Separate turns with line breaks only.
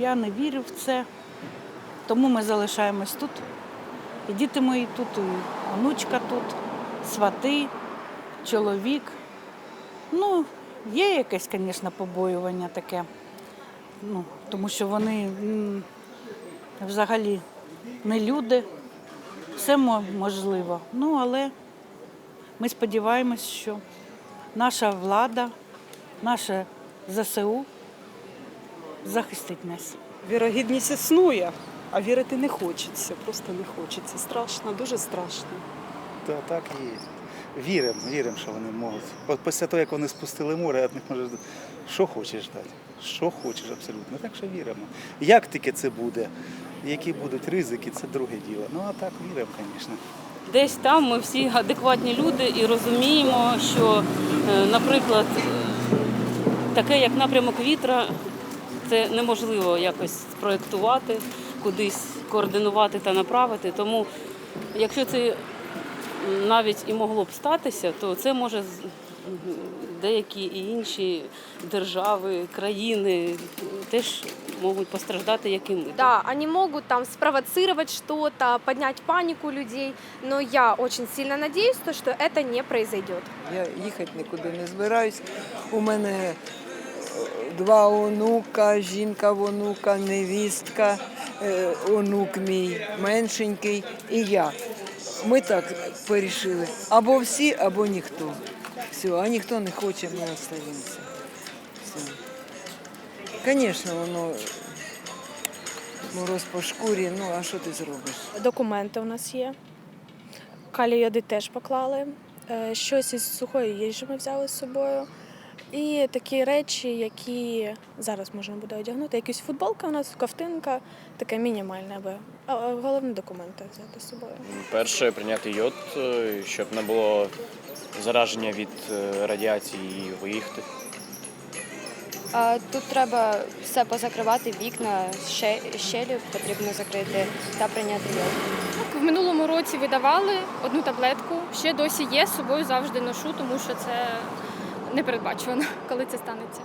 Я не вірю в це, тому ми залишаємось тут. І діти мої тут, і онучка тут, свати, чоловік. Ну, є якесь, звісно, побоювання таке. Ну, тому що вони взагалі не люди. Все можливо. Ну, але ми сподіваємось, що наша влада, наше ЗСУ захистить нас.
Вірогідність існує, а вірити не хочеться. Просто не хочеться. Страшно, дуже страшно.
Та так і є. Віримо, віримо, що вони можуть. От після того, як вони спустили море, від них може що хочеш дати. Що хочеш абсолютно. Так що віримо. Як тільки це буде, які будуть ризики, це друге діло. Ну а так віримо, звісно.
Десь там ми всі адекватні люди і розуміємо, що, е, наприклад, е, таке як напрямок вітра, це неможливо якось спроєктувати, кудись координувати та направити. Тому, якщо це навіть і могло б статися, то це може деякі і інші держави, країни теж можуть постраждати, як і ми.
Да, они могут там спровоцировать что-то, поднять панику людей, но я очень сильно надеюсь, то, что это не произойдет.
Я їхати нікуди не збираюсь. У мене два онука, жінка в онука, невістка, е, онук мій меншенький і я. Ми так вирішили. Або всі, або ніхто. Все, а ніхто не хоче, ми. Все. Звісно, воно мороз по шкурі, ну а що ти зробиш?
Документи у нас є. Калій теж поклали. Е, Щось із сухої їжі ми взяли з собою. І такі речі, які зараз можна буде одягнути. Якісь футболка у нас, ковтинка, таке мінімальне, аби а, головне документи взяти з собою.
Перше прийняти йод, е, щоб не було зараження від е, радіації і виїхати.
А, Тут треба все позакривати, вікна, щелі потрібно закрити та прийняти йод.
В минулому році видавали одну таблетку. Ще досі є з собою завжди ношу, тому що це непередбачувано, коли це станеться.